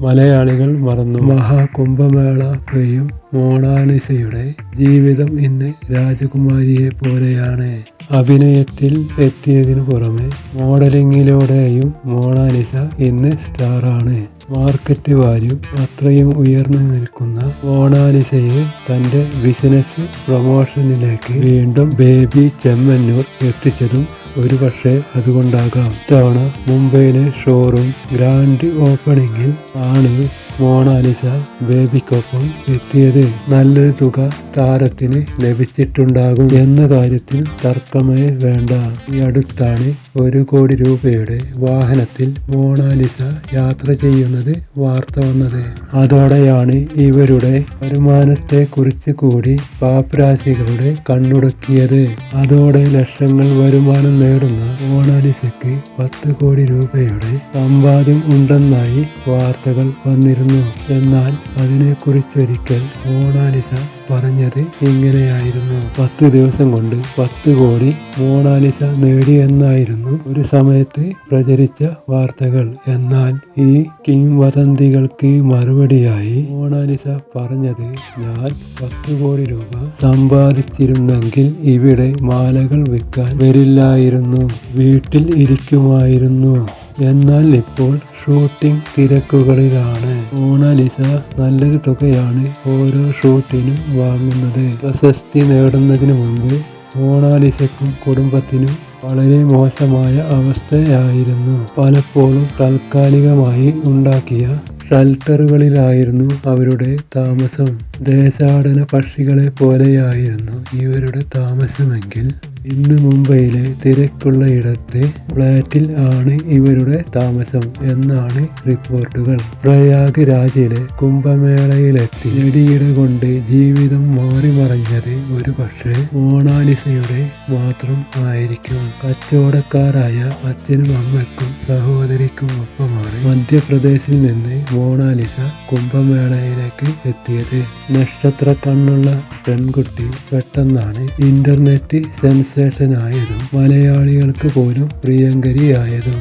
മലയാളികൾ മറന്നു. മഹാകുംഭമേള പെയ്യും. മോണാലിസയുടെ ജീവിതം ഇന്ന് രാജകുമാരിയെ പോലെയാണ് അഭിനയത്തിൽ എത്തിയതിനു പുറമെ മോഡലിംഗിലൂടെയും മോണാലിസ ഇന്ന് സ്റ്റാറാണ്. മാർക്കറ്റ് വാല്യൂ അത്രയും ഉയർന്നു നിൽക്കുന്ന മോണാലിസയെ തന്റെ ബിസിനസ് പ്രൊമോഷനിലേക്ക് വീണ്ടും ബേബി ചെമ്മന്നൂർ എത്തിച്ചതും ഒരുപക്ഷെ അതുകൊണ്ടാകാം. ഇത്തവണ മുംബൈയിലെ ഷോറൂം ഗ്രാൻഡ് ഓപ്പണിംഗിൽ ആണ് മോണാലിസ ബേബിക്കൊപ്പം എത്തിയത് നല്ലൊരു തുക താരത്തിന് ലഭിച്ചിട്ടുണ്ടാകും എന്ന കാര്യത്തിൽ തർക്കമേ വേണ്ട. ഈ അടുത്താണ് ഒരു കോടി രൂപയുടെ വാഹനത്തിൽ മോണാലിസ യാത്ര ചെയ്യുന്നത് വാർത്ത വന്നത്. അതോടെയാണ് ഇവരുടെ വരുമാനത്തെ കുറിച്ച് കൂടി പാപ്പരാശികളുടെ കണ്ണുടക്കിയത്. അതോടെ ലക്ഷങ്ങൾ വരുമാനം നേടുന്ന മോണാലിസയ്ക്ക് പത്ത് കോടി രൂപയുടെ സമ്പാദ്യം ഉണ്ടെന്നായി വാർത്തകൾ വന്നിരുന്നു. എന്നാൽ അതിനെക്കുറിച്ചൊരിക്കൽ മോണാലിസ പറഞ്ഞത് ഇങ്ങനെയായിരുന്നു. പത്ത് ദിവസം കൊണ്ട് പത്ത് കോടി മോണാലിസ നേടിയെന്നായിരുന്നു ഒരു സമയത്ത് പ്രചരിച്ച വാർത്തകൾ. എന്നാൽ ഈ കിംവദന്തികൾക്ക് മറുപടിയായി മോണാലിസ പറഞ്ഞത് ഞാൻ പത്ത് കോടി രൂപ സമ്പാദിച്ചിരുന്നെങ്കിൽ ഇവിടെ മാലകൾ വിൽക്കാൻ വരില്ലായിരുന്നു വീട്ടിൽ ഇരിക്കുമായിരുന്നു. എന്നാൽ ഇപ്പോൾ ഷൂട്ടിംഗ് തിരക്കുകളിലാണ്. മോണാലിസ നല്ലൊരു തുകയാണ് ഓരോ ഷൂട്ടിനും വാങ്ങുന്നത്. പ്രശസ്തി നേടുന്നതിന് മുമ്പ് മോണാലിസയ്ക്കും കുടുംബത്തിനും വളരെ മോശമായ അവസ്ഥയായിരുന്നു. പലപ്പോഴും താൽക്കാലികമായി ഉണ്ടാക്കിയ ഷെൽട്ടറുകളിലായിരുന്നു അവരുടെ താമസം. ദേശാടന പക്ഷികളെ പോലെയായിരുന്നു ഇവരുടെ താമസമെങ്കിൽ. ഇന്ന് മുംബൈയിലെ തിരക്കുള്ള ഇടത്തെ ഫ്ലാറ്റിൽ ആണ് ഇവരുടെ താമസം എന്നാണ് റിപ്പോർട്ടുകൾ. പ്രയാഗ് രാജിലെ കുംഭമേളയിലെത്തി ഞെടിയിട കൊണ്ട് ജീവിതം മാറിമറിഞ്ഞത് ഒരു പക്ഷേ മോണാലിസയുടെ മാത്രം ആയിരിക്കും. കച്ചവടക്കാരായ അച്ഛനും അമ്മയ്ക്കും സഹോദരിക്കും ഒപ്പമാണ് മധ്യപ്രദേശിൽ നിന്ന് മോണാലിസ കുംഭമേളയിലേക്ക് എത്തിയത്. നക്ഷത്ര കണ്ണുള്ള പെൺകുട്ടി പെട്ടെന്നാണ് ഇന്റർനെറ്റ് സെൻസേഷനായതും മലയാളികൾക്ക് പോലും പ്രിയങ്കരിയായതും.